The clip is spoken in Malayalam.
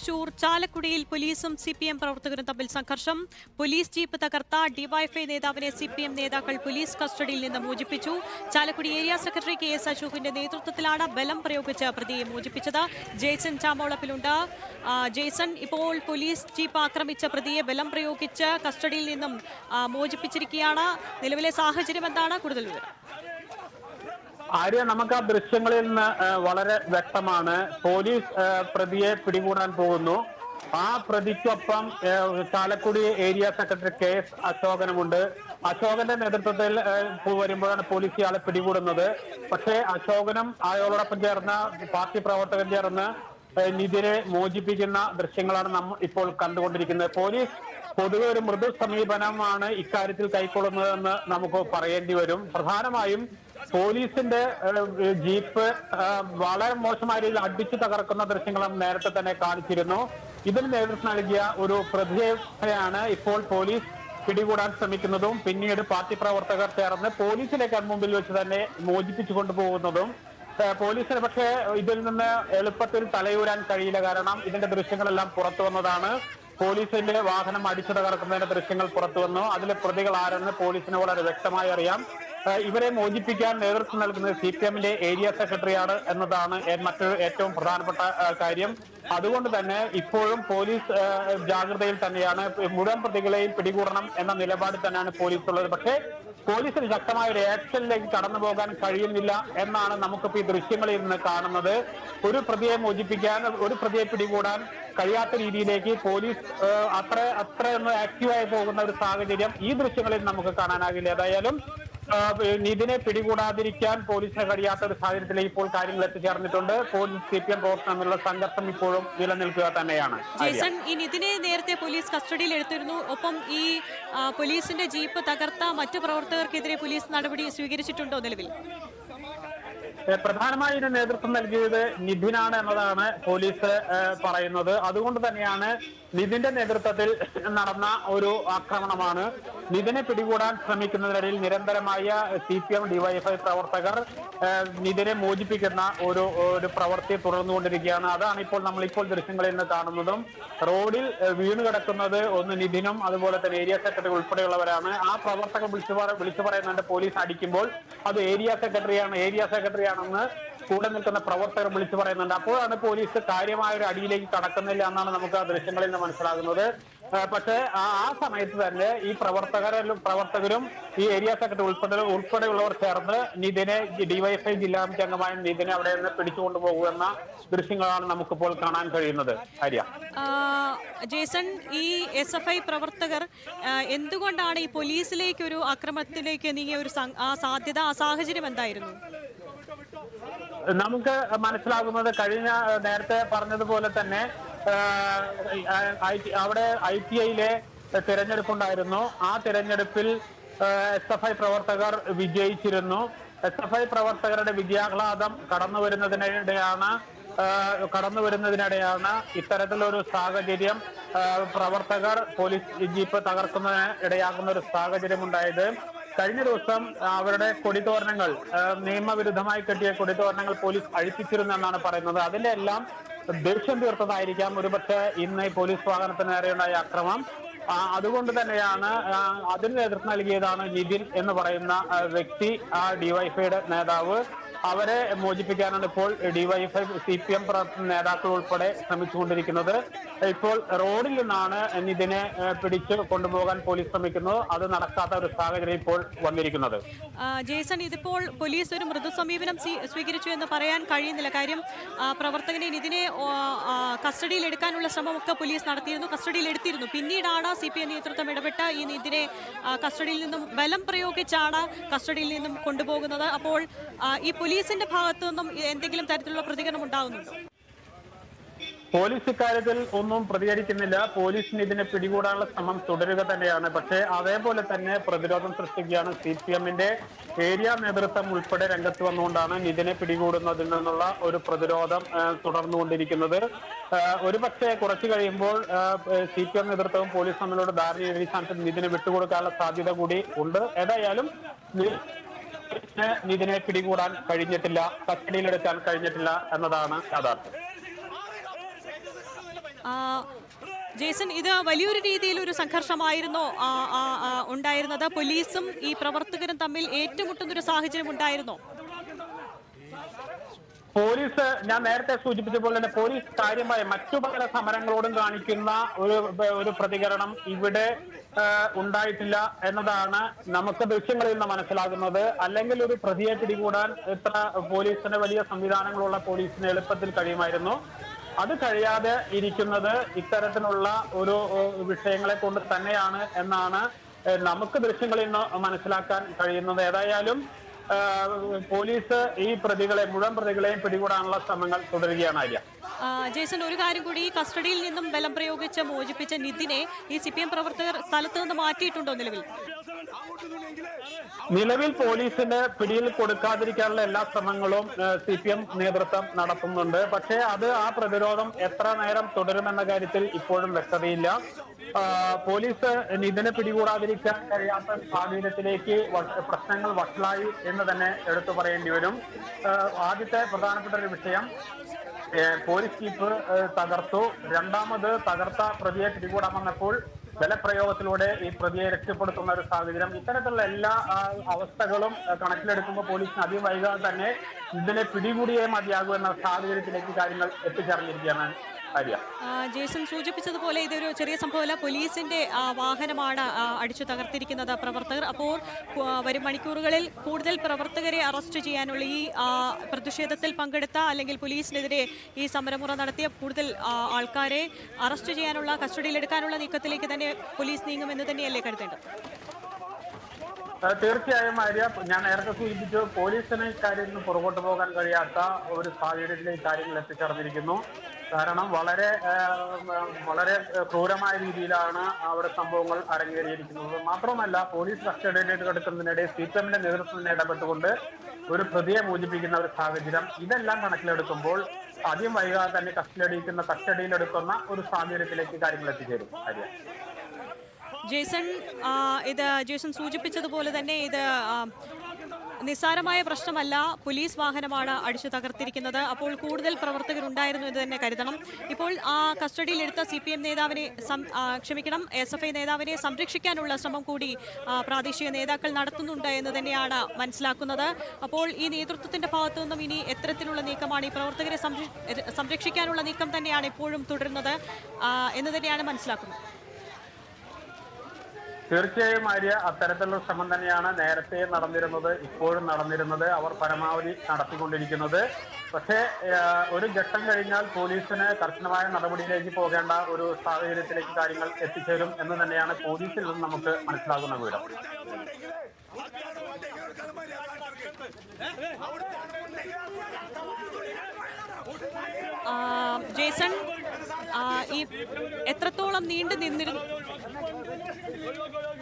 തൃശൂർ ചാലക്കുടിയിൽ പോലീസും സി പി എം പ്രവർത്തകരും തമ്മിൽ സംഘർഷം. പോലീസ് ജീപ്പ് തകർത്ത ഡിവൈഎഫ്ഐ നേതാവിനെ സി പി എം നേതാക്കൾ പോലീസ് കസ്റ്റഡിയിൽ നിന്ന് മോചിപ്പിച്ചു. Chalakudy area secretary K S അശോകിന്റെ നേതൃത്വത്തിലാണ് ബലം പ്രയോഗിച്ച് പ്രതിയെ മോചിപ്പിച്ചത്. ജെയ്സൺ ചാമോളപ്പിലുണ്ട്. ജെയ്സൺ ഇപ്പോൾ പോലീസ് ജീപ്പ് ആക്രമിച്ച പ്രതിയെ ബലം പ്രയോഗിച്ച് കസ്റ്റഡിയിൽ നിന്നും മോചിപ്പിച്ചിരിക്കുകയാണ്. നിലവിലെ സാഹചര്യം എന്താണ്? കൂടുതൽ വിവരം. ആര്യ നമുക്ക് ആ ദൃശ്യങ്ങളിൽ നിന്ന് വളരെ വ്യക്തമാണ്. പോലീസ് പ്രതിയെ പിടികൂടാൻ പോകുന്നു. ആ പ്രതിക്കൊപ്പം Chalakudy area secretary K S അശോകനുമുണ്ട്. അശോകന്റെ നേതൃത്വത്തിൽ വരുമ്പോഴാണ് പോലീസ് ഇയാളെ പിടികൂടുന്നത്. പക്ഷേ അശോകനും അയാളോടൊപ്പം ചേർന്ന പാർട്ടി പ്രവർത്തകൻ ചേർന്ന് നിതിരെ മോചിപ്പിക്കുന്ന ദൃശ്യങ്ങളാണ് നമ്മൾ ഇപ്പോൾ കണ്ടുകൊണ്ടിരിക്കുന്നത്. പോലീസ് പൊതുവെ ഒരു മൃദു സമീപനമാണ് ഇക്കാര്യത്തിൽ കൈക്കൊള്ളുന്നതെന്ന് നമുക്ക് പറയേണ്ടി വരും. പ്രധാനമായും പോലീസിന്റെ ജീപ്പ് വളരെ മോശമായ രീതിയിൽ അടിച്ചു തകർക്കുന്ന ദൃശ്യങ്ങൾ നേരത്തെ തന്നെ കാണിച്ചിരുന്നു. ഇതിന് നേതൃത്വം നൽകിയ ഒരു പ്രതിയെയാണ് ഇപ്പോൾ പോലീസ് പിടികൂടാൻ ശ്രമിക്കുന്നതും പിന്നീട് പാർട്ടി പ്രവർത്തകർ ചേർന്ന് പോലീസിനെ കൺമുമ്പിൽ വെച്ച് തന്നെ മോചിപ്പിച്ചു കൊണ്ടുപോകുന്നതും. പോലീസിന് പക്ഷേ ഇതിൽ നിന്ന് എളുപ്പത്തിൽ തലയൂരാൻ കഴിയില്ല. കാരണം ഇതിന്റെ ദൃശ്യങ്ങളെല്ലാം പുറത്തു വന്നതാണ്. പോലീസിന്റെ വാഹനം അടിച്ചു തകർക്കുന്നതിന്റെ ദൃശ്യങ്ങൾ പുറത്തു വന്നു. അതിലെ പ്രതികൾ ആരെന്ന് പോലീസിന് വളരെ വ്യക്തമായി അറിയാം. ഇവരെ മോചിപ്പിക്കാൻ നേതൃത്വം നൽകുന്നത് സി പി എമ്മിന്റെ ഏരിയ സെക്രട്ടറിയാണ് എന്നതാണ് മറ്റൊരു ഏറ്റവും പ്രധാനപ്പെട്ട കാര്യം. അതുകൊണ്ട് തന്നെ ഇപ്പോഴും പോലീസ് ജാഗ്രതയിൽ തന്നെയാണ് മുഴുവൻ പ്രതികളെയും പിടികൂടണം എന്ന നിലപാടിൽ തന്നെയാണ് പോലീസ് ഉള്ളത്. പക്ഷേ പോലീസിന് ശക്തമായ ഒരു ആക്ഷനിലേക്ക് കടന്നു പോകാൻ കഴിയുന്നില്ല എന്നാണ് നമുക്കിപ്പോ ഈ ദൃശ്യങ്ങളിൽ നിന്ന് കാണുന്നത്. ഒരു പ്രതിയെ മോചിപ്പിക്കാൻ ഒരു പ്രതിയെ പിടികൂടാൻ കഴിയാത്ത രീതിയിലേക്ക് പോലീസ് അത്ര അത്ര അത്രയൊന്നും ആക്റ്റീവായി പോകുന്ന ഒരു സാഹചര്യം ഈ ദൃശ്യങ്ങളിൽ നമുക്ക് കാണാനാകില്ല. ഏതായാലും നിതിനെ പിടികൂടാതിരിക്കാൻ പോലീസിന് കഴിയാത്ത ഒരു സാഹചര്യത്തിലേക്ക് ഇപ്പോൾ കാര്യങ്ങൾ എത്തിച്ചേർന്നിട്ടുണ്ട്. പോലീസ് സി പി എം പ്രവർത്തനം തമ്മിലുള്ള സംഘർഷം ഇപ്പോഴും നിലനിൽക്കുക തന്നെയാണ്. ഈ നിതിനെ നേരത്തെ പോലീസ് കസ്റ്റഡിയിൽ എടുത്തിരുന്നു. ഒപ്പം ഈ പോലീസിന്റെ ജീപ്പ് തകർത്ത മറ്റു പ്രവർത്തകർക്കെതിരെ പോലീസ് നടപടി സ്വീകരിച്ചിട്ടുണ്ടോ നിലവിൽ? പ്രധാനമായി ഇതിന് നേതൃത്വം നൽകിയത് നിധിനാണ് എന്നതാണ് പോലീസ് പറയുന്നത്. അതുകൊണ്ട് തന്നെയാണ് നിതിന്റെ നേതൃത്വത്തിൽ നടന്ന ഒരു ആക്രമണമാണ്. നിതിനെ പിടികൂടാൻ ശ്രമിക്കുന്നതിനിടയിൽ നിരന്തരമായ സി പി എം ഡിവൈഎഫ്ഐ പ്രവർത്തകർ നിതിനെ മോചിപ്പിക്കുന്ന ഒരു ഒരു പ്രവൃത്തി തുടർന്നുകൊണ്ടിരിക്കുകയാണ്. അതാണ് ഇപ്പോൾ നമ്മൾ ഇപ്പോൾ ദൃശ്യങ്ങളിൽ നിന്ന് കാണുന്നതും. റോഡിൽ വീണ് കിടക്കുന്നത് ഒന്ന് നിതിനും അതുപോലെ തന്നെ ഏരിയ സെക്രട്ടറി ഉൾപ്പെടെയുള്ളവരാണ്. ആ പ്രവർത്തകർ വിളിച്ചു പറയുന്നുണ്ട്. പോലീസ് അടിക്കുമ്പോൾ അത് ഏരിയ സെക്രട്ടറിയാണ് ഏരിയ സെക്രട്ടറി ആണെന്ന് കൂടെ നിൽക്കുന്ന പ്രവർത്തകർ വിളിച്ചു പറയുന്നുണ്ട്. അപ്പോഴാണ് പോലീസ് കാര്യമായ ഒരു അടിയിലേക്ക് കടക്കുന്നില്ല എന്നാണ് നമുക്ക് ആ ദൃശ്യങ്ങളിൽ നിന്ന് മനസ്സിലാകുന്നത്. പക്ഷേ ആ സമയത്ത് തന്നെ ഈ പ്രവർത്തകരും പ്രവർത്തകരും ഈ ഏരിയ സെക്രട്ടറി ഉൾപ്പെടെ ഉൾപ്പെടെയുള്ളവർ ചേർന്ന് നിതിനെ ഡിവൈഎഫ്ഐ ജില്ലാ അംഗമായ നിതിനെ അവിടെ നിന്ന് പിടിച്ചുകൊണ്ടു പോകുന്ന ദൃശ്യങ്ങളാണ് നമുക്കിപ്പോൾ കാണാൻ കഴിയുന്നത്. ഹരിയ ജേസൺ ഈ എസ് എഫ് ഐ പ്രവർത്തകർ എന്തുകൊണ്ടാണ് ഈ പോലീസിലേക്ക് ഒരു അക്രമത്തിലേക്ക് നീങ്ങിയ ഒരു ആ സാധ്യത ആ സാഹചര്യം എന്തായിരുന്നു? നമുക്ക് മനസ്സിലാകുന്നത് കഴിഞ്ഞ നേരത്തെ പറഞ്ഞതുപോലെ തന്നെ അവിടെ ഐ ടി ഐയിലെ തിരഞ്ഞെടുപ്പുണ്ടായിരുന്നു. ആ തിരഞ്ഞെടുപ്പിൽ എസ് എഫ് ഐ പ്രവർത്തകർ വിജയിച്ചിരുന്നു. എസ് എഫ് ഐ പ്രവർത്തകരുടെ വിദ്യാഹ്ലാദം കടന്നു വരുന്നതിനിടെയാണ് കടന്നു വരുന്നതിനിടെയാണ് ഇത്തരത്തിലൊരു സാഹചര്യം പ്രവർത്തകർ പോലീസ് ജീപ്പ് തകർക്കുന്നതിന് ഇടയാക്കുന്ന ഒരു സാഹചര്യം ഉണ്ടായത് കഴിഞ്ഞ ദിവസം അവരുടെ കൊടിതോരണങ്ങൾ നിയമവിരുദ്ധമായി കെട്ടിയ കൊടിതോരണങ്ങൾ പോലീസ് അഴിപ്പിച്ചിരുന്നു എന്നാണ് പറയുന്നത്. അതിന്റെ എല്ലാം ദേഷ്യം തീർത്തതായിരിക്കാം. ഒരുപക്ഷെ ഇന്ന് പോലീസ് വാഹനത്തിന് നേരെയുണ്ടായ അക്രമം. അതുകൊണ്ട് തന്നെയാണ് അതിന് നേതൃത്വം നൽകിയതാണ് നിതിൻ എന്ന് പറയുന്ന വ്യക്തി ആ ഡിവൈഫൈയുടെ നേതാവ്. അവരെ മോചിപ്പിക്കാനാണ് ഇപ്പോൾ ഡിവൈഎഫ്ഐ സി പി എം നേതാക്കൾ ഉൾപ്പെടെ ശ്രമിച്ചുകൊണ്ടിരിക്കുന്നത്. ഇപ്പോൾ റോഡിൽ നിന്നാണ് നിതിനെ പിടിച്ചു കൊണ്ടുപോകാൻ പോലീസ് ശ്രമിക്കുന്നത് അത് നടക്കാത്ത ഒരു സാഹചര്യം ഇപ്പോൾ വന്നിരിക്കുന്നത്. ജേസൺ ഇതിപ്പോൾ പോലീസ് ഒരു മൃദു സമീപനം സ്വീകരിച്ചു എന്ന് പറയാൻ കഴിയുന്നില്ല. കാര്യം പ്രവർത്തകനെ നിതിനെ കസ്റ്റഡിയിൽ എടുക്കാനുള്ള ശ്രമമൊക്കെ പോലീസ് നടത്തിയിരുന്നു കസ്റ്റഡിയിൽ എടുത്തിരുന്നു. പിന്നീടാണ് സി പി എം നേതൃത്വം ഇടപെട്ട ഈ നിതിനെ കസ്റ്റഡിയിൽ നിന്നും ബലം പ്രയോഗിച്ചാണ് കസ്റ്റഡിയിൽ നിന്നും കൊണ്ടുപോകുന്നത്. അപ്പോൾ ഈ പോലീസിന്റെ ഭാഗത്തു നിന്നും എന്തെങ്കിലും തരത്തിലുള്ള പ്രതികരണം ഉണ്ടാകുന്നുണ്ടോ പോലീസ് ഇക്കാര്യത്തിൽ ഒന്നും പ്രതികരിക്കുന്നില്ല. പോലീസിന് ഇതിനെ പിടികൂടാനുള്ള ശ്രമം തുടരുക തന്നെയാണ്. പക്ഷേ അതേപോലെ തന്നെ പ്രതിരോധം സൃഷ്ടിക്കുകയാണ് സി പി എമ്മിന്റെ ഏരിയ നേതൃത്വം ഉൾപ്പെടെ രംഗത്ത് വന്നുകൊണ്ടാണ് ഇതിനെ പിടികൂടുന്നതിൽ നിന്നുള്ള ഒരു പ്രതിരോധം തുടർന്നുകൊണ്ടിരിക്കുന്നത്. ഒരു പക്ഷേ കുറച്ചു കഴിയുമ്പോൾ സി പി എം നേതൃത്വവും പോലീസ് തമ്മിലുള്ള ധാരണ അടിസ്ഥാനത്തിൽ സ്ഥാനത്ത് ഇതിനെ വിട്ടുകൊടുക്കാനുള്ള സാധ്യത കൂടി ഉണ്ട്. ഏതായാലും നി- ഇതിനെ പിടികൂടാൻ കഴിഞ്ഞിട്ടില്ല കസ്റ്റഡിയിലെടുക്കാൻ കഴിഞ്ഞിട്ടില്ല എന്നതാണ് യാഥാർത്ഥ്യം. ജേസൺ ഇത് വലിയൊരു രീതിയിൽ ഒരു സംഘർഷമായിരുന്നോ ഉണ്ടായിരുന്നത്. പോലീസും ഈ പ്രവർത്തകരും തമ്മിൽ ഏറ്റുമുട്ടുന്ന ഒരു സാഹചര്യം ഉണ്ടായിരുന്നോ? പോലീസ് ഞാൻ നേരത്തെ സൂചിപ്പിച്ച പോലെ തന്നെ പോലീസ് കാര്യമായ മറ്റു പല സമരങ്ങളോടും കാണിക്കുന്ന ഒരു ഒരു പ്രതികരണം ഇവിടെ ഉണ്ടായിട്ടില്ല എന്നതാണ് നമുക്ക് ദൃശ്യങ്ങളിൽ നിന്ന് മനസ്സിലാകുന്നത്. അല്ലെങ്കിൽ ഒരു പ്രതിയെ പിടികൂടാൻ ഇത്ര പോലീസിന് വലിയ സംവിധാനങ്ങളുള്ള പോലീസിന് എളുപ്പത്തിൽ കഴിയുമായിരുന്നു. അത് കഴിയാതെ ഇരിക്കുന്നത് ഇത്തരത്തിലുള്ള ഒരു വിഷയങ്ങളെ കൊണ്ട് തന്നെയാണ് എന്നാണ് നമുക്ക് ദൃശ്യങ്ങളിൽ നിന്ന് മനസ്സിലാക്കാൻ കഴിയുന്നത്. ഏതായാലും പോലീസ് ഈ പ്രതികളെ മുഴുവൻ പ്രതികളെയും പിടികൂടാനുള്ള ശ്രമങ്ങൾ തുടരുകയാണ് ആര്യ. ജേസൺ ഒരു കാര്യം കൂടി ഈ കസ്റ്റഡിയിൽ നിന്നും ബലം പ്രയോഗിച്ച് മോചിപ്പിച്ച നിതിനെ ഈ സി പി എം പ്രവർത്തകർ സ്ഥലത്ത് നിന്ന് മാറ്റിയിട്ടുണ്ടോ നിലവിൽ? നിലവിൽ പോലീസിന് പിടിയിൽ കൊടുക്കാതിരിക്കാനുള്ള എല്ലാ ശ്രമങ്ങളും സി പി എം നേതൃത്വം നടത്തുന്നുണ്ട്. പക്ഷേ അത് ആ പ്രതിരോധം എത്ര നേരം തുടരുമെന്ന കാര്യത്തിൽ ഇപ്പോഴും വ്യക്തതയില്ല. പോലീസ് നിതിനെ പിടികൂടാതിരിക്കാൻ കഴിയാത്ത സാഹചര്യത്തിലേക്ക് പ്രശ്നങ്ങൾ വഷളായി എന്ന് തന്നെ എടുത്തു പറയേണ്ടി വരും. ആദ്യത്തെ പ്രധാനപ്പെട്ട ഒരു വിഷയം പോലീസ് ജീപ്പ് തകർത്തു. രണ്ടാമത് തകർത്ത പ്രതിയെ പിടികൂടാൻ വന്നപ്പോൾ ബലപ്രയോഗത്തിലൂടെ ഈ പ്രതിയെ രക്ഷപ്പെടുത്തുന്ന ഒരു സാഹചര്യം. ഇത്തരത്തിലുള്ള എല്ലാ അവസ്ഥകളും കണക്കിലെടുക്കുമ്പോൾ പോലീസിന് അധികം വൈകാതെ തന്നെ ഇതിനെ പിടികൂടിയേ മതിയാകൂ എന്ന സാഹചര്യത്തിലേക്ക് കാര്യങ്ങൾ എത്തിച്ചേർന്നിരിക്കുകയാണ്. ജേസൺ സൂചിപ്പിച്ചതുപോലെ ഇതൊരു ചെറിയ സംഭവമല്ല. പോലീസിന്റെ വാഹനമാണ് അടിച്ചു തകർത്തിരിക്കുന്നത് പ്രവർത്തകർ. അപ്പോൾ വരും മണിക്കൂറുകളിൽ കൂടുതൽ പ്രവർത്തകരെ അറസ്റ്റ് ചെയ്യാനുള്ള ഈ പ്രതിഷേധത്തിൽ പങ്കെടുത്ത അല്ലെങ്കിൽ പോലീസിനെതിരെ ഈ സമരമുറ നടത്തിയ കൂടുതൽ ആൾക്കാരെ അറസ്റ്റ് ചെയ്യാനുള്ള കസ്റ്റഡിയിലെടുക്കാനുള്ള നീക്കത്തിലേക്ക് തന്നെ പോലീസ് നീങ്ങുമെന്ന് തന്നെയല്ലേ കരുതേണ്ടത്? തീർച്ചയായും ആര്യ ഞാൻ നേരത്തെ സൂചിപ്പിച്ചു പോലീസിന് ഇക്കാര്യത്തിൽ നിന്ന് പുറകോട്ട് പോകാൻ കഴിയാത്ത ഒരു സാഹചര്യത്തിലേക്ക് കാര്യങ്ങൾ എത്തിച്ചേർന്നിരിക്കുന്നു. കാരണം വളരെ വളരെ ക്രൂരമായ രീതിയിലാണ് അവിടെ സംഭവങ്ങൾ അരങ്ങേറിയിരിക്കുന്നത്. മാത്രമല്ല പോലീസ് കസ്റ്റഡിയിലേക്ക് എടുക്കുന്നതിനിടെ സി പി എമ്മിന്റെ നേതൃത്വത്തിന് ഇടപെട്ടുകൊണ്ട് ഒരു പ്രതിയെ മോചിപ്പിക്കുന്ന ഒരു സാഹചര്യം ഇതെല്ലാം കണക്കിലെടുക്കുമ്പോൾ ആദ്യം വൈകാതെ തന്നെ കസ്റ്റഡിയിക്കുന്ന കസ്റ്റഡിയിലെടുക്കുന്ന ഒരു സാഹചര്യത്തിലേക്ക് കാര്യങ്ങൾ എത്തിച്ചേരും ആര്യ. ജേസൺ ഇത് ജേസൺ സൂചിപ്പിച്ചതുപോലെ തന്നെ ഇത് നിസ്സാരമായ പ്രശ്നമല്ല പോലീസ് വാഹനമാണ് അടിച്ചു തകർത്തിരിക്കുന്നത്. അപ്പോൾ കൂടുതൽ പ്രവർത്തകർ ഉണ്ടായിരുന്നു എന്ന് തന്നെ കരുതണം. ഇപ്പോൾ ആ കസ്റ്റഡിയിലെടുത്ത സി പി എം നേതാവിനെ ക്ഷമിക്കണം. എസ് എഫ് ഐ നേതാവിനെ സംരക്ഷിക്കാനുള്ള ശ്രമം കൂടി പ്രാദേശിക നേതാക്കൾ നടത്തുന്നുണ്ട് എന്ന് തന്നെയാണ് മനസ്സിലാക്കുന്നത്. അപ്പോൾ ഈ നേതൃത്വത്തിന്റെ ഭാഗത്തു നിന്നും ഇനി എത്തരത്തിലുള്ള നീക്കമാണ് ഈ പ്രവർത്തകരെ സംരക്ഷിക്കാനുള്ള നീക്കം തന്നെയാണ് ഇപ്പോഴും തുടരുന്നത് എന്ന് തന്നെയാണ് മനസ്സിലാക്കുന്നത്. തീർച്ചയായും ആര്യ അത്തരത്തിലുള്ള ശ്രമം തന്നെയാണ് നേരത്തെ നടന്നിരുന്നത് ഇപ്പോഴും നടന്നിരുന്നത് അവർ പരമാവധി നടത്തിക്കൊണ്ടിരിക്കുന്നത്. പക്ഷേ ഒരു ഘട്ടം കഴിഞ്ഞാൽ പോലീസിന് കർശനമായ നടപടിയിലേക്ക് പോകേണ്ട ഒരു സാഹചര്യത്തിലേക്ക് കാര്യങ്ങൾ എത്തിച്ചേരും എന്ന് തന്നെയാണ് പോലീസിൽ നിന്ന് നമുക്ക് മനസ്സിലാകുന്ന വിവരം ജേസൺ ഈ എത്രത്തോളം നീണ്ടു നിന്നിരുന്നു 여기 여기 여기.